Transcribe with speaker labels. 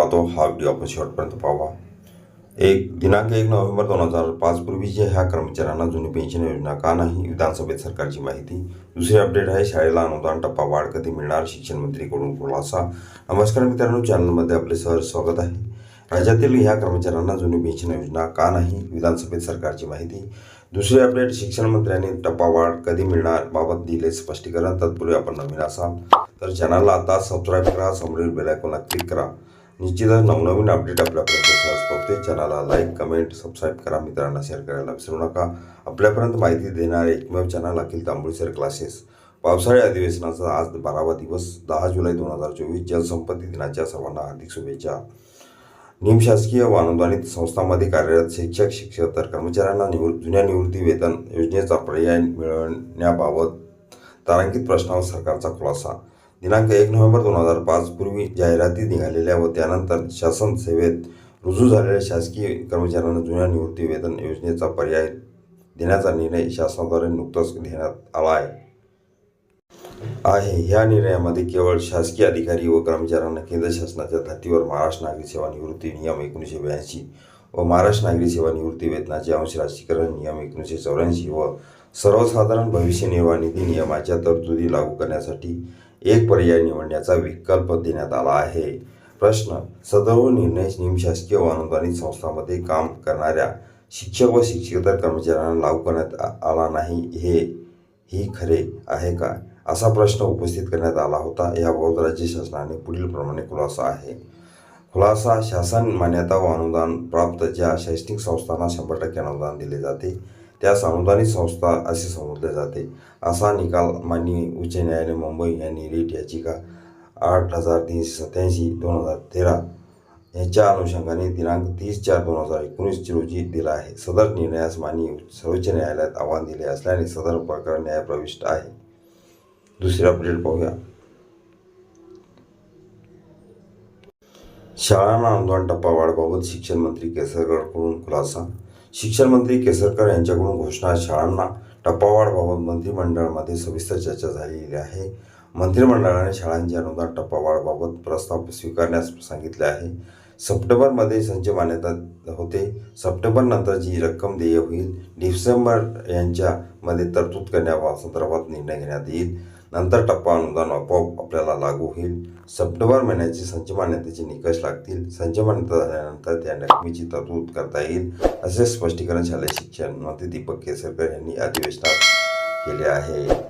Speaker 1: पाहतो हा व्हिडिओ आपण शेवटपर्यंत पाहावा एक दिनांक एक नोव्हेंबर दोन हजार पाच जे ह्या कर्मचाऱ्यांना जुनी पेन्शन योजना का नाही विधानसभेत सरकारची माहिती. दुसरी अपडेट आहे शाळेला अनुदान टप्पा वाढ कधी मिळणार शिक्षण मंत्रीकडून खुलासा. नमस्कार मित्रांनो चॅनलमध्ये आपले सहज स्वागत आहे. राज्यातील ह्या कर्मचाऱ्यांना जुनी पेन्शन योजना का नाही विधानसभेत सरकारची माहिती. दुसरी अपडेट शिक्षण मंत्र्यांनी टप्पा वाढ कधी मिळणार बाबत दिले स्पष्टीकरण. तत्पूर्वी आपण नवीन असाल तर चॅनलला आता सबस्क्राईब करा समोरील बेलायकॉनला क्लिक करा. निश्चितच नवनवीन अपडेट आपल्यापर्यंत सहज पोहोचते चॅनलला लाईक कमेंट सबस्क्राईब करा. मित्रांना शेअर करायला विसरू नका. आपल्यापर्यंत माहिती देणारे एकमेव चॅनल अखिल तांबुळीसर क्लासेस पावसाळी अधिवेशनाचा आज बारावा दिवस दहा जुलै दोन हजार चोवीस जलसंपत्ती दिनाच्या सर्वांना हार्दिक शुभेच्छा. निमशासकीय व अनुदानित संस्थांमध्ये कार्यरत शिक्षक शिक्षकेतर कर्मचाऱ्यांना निवृ जुन्या निवृत्ती वेतन योजनेचा पर्याय मिळवण्याबाबत तारांकित प्रश्नावर सरकारचा खुलासा दिनांक एक नोव्हेंबर दोन हजार पाच पूर्वी जाहिराती निघालेल्या व त्यानंतर शासन सेवेत रुजू झालेल्या शासकीय कर्मचाऱ्यांना जुन्या निवृत्ती वेतन योजनेचा पर्याय देण्याचा निर्णय शासनाद्वारे नुकताच घेण्यात आला आहे. आहे. ह्या निर्णयामध्ये केवळ शासकीय अधिकारी व कर्मचाऱ्यांना केंद्र शासनाच्या धर्तीवर महाराष्ट्र नागरी सेवा निवृत्ती नियम एकोणीसशे ब्याऐंशी व महाराष्ट्र नागरी सेवा निवृत्ती वेतनाचे अंश राशीकरण नियम एकोणीसशे चौऱ्याऐंशी व सर्वसाधारण भविष्य निर्वाह निधी नियमाच्या तरतुदी लागू करण्यासाठी एक पर्याय निवडण्याचा विकल्प देण्यात आला आहे. प्रश्न सदर्भ निर्णय निमशासकीय व अनुदानित संस्थांमध्ये काम करणाऱ्या शिक्षक व शिक्षकेतर कर्मचाऱ्यांना लागू करण्यात आला नाही हे ही खरे आहे का? असा प्रश्न उपस्थित करण्यात आला होता. याबाबत राज्य शासनाने पुढील प्रमाणे खुलासा आहे. खुलासा शासन मान्यता व अनुदान प्राप्त ज्या शैक्षणिक संस्थांना शंभर टक्के अनुदान दिले जाते त्यास अनुदानित संस्था असे संबोधले जाते. असा निकाल माननीय उच्च न्यायालय मुंबई यांनी रेट याचिका आठ हजार तीनशे सत्याऐंशी दोन हजार तेरा याच्या अनुषंगाने दिनांक तीस चार दोन हजार एकोणीस रोजी दिला आहे. सदर निर्णयास माननीय सर्वोच्च न्यायालयात आव्हान दिले असल्याने सदर प्रकरण न्यायप्रविष्ट आहे. दुसरे अपडेट पाहूया. शाळांना अनुदान टप्पा वाढबाबत शिक्षण मंत्री केसरकरकडून खुलासा शिक्षण मंत्री केसरकर यांच्याकडून घोषणा शाळांना टप्पावाढबाबत मंत्रिमंडळामध्ये सविस्तर चर्चा झालेली आहे. मंत्रिमंडळाने शाळांची अनुदान टप्पावाढबाबत प्रस्ताव स्वीकारण्यास सांगितले आहे. सप्टेंबरमध्ये संच मान्यता होते. सप्टेंबरनंतर जी रक्कम देय होईल डिसेंबर यांच्यामध्ये तरतूद करण्यासंदर्भात निर्णय घेण्यात येईल. नंतर टप्पा अनुदान आपोआप आपल्याला लागू होईल. सप्टेंबर महिन्याचे संच मान्यतेचे निकष लागतील. संच मान्यता झाल्यानंतर त्या रकमेची तरतूद करता येईल असे स्पष्टीकरण शालेय शिक्षण मंत्री दीपक केसरकर यांनी अधिवेशनात केले आहे.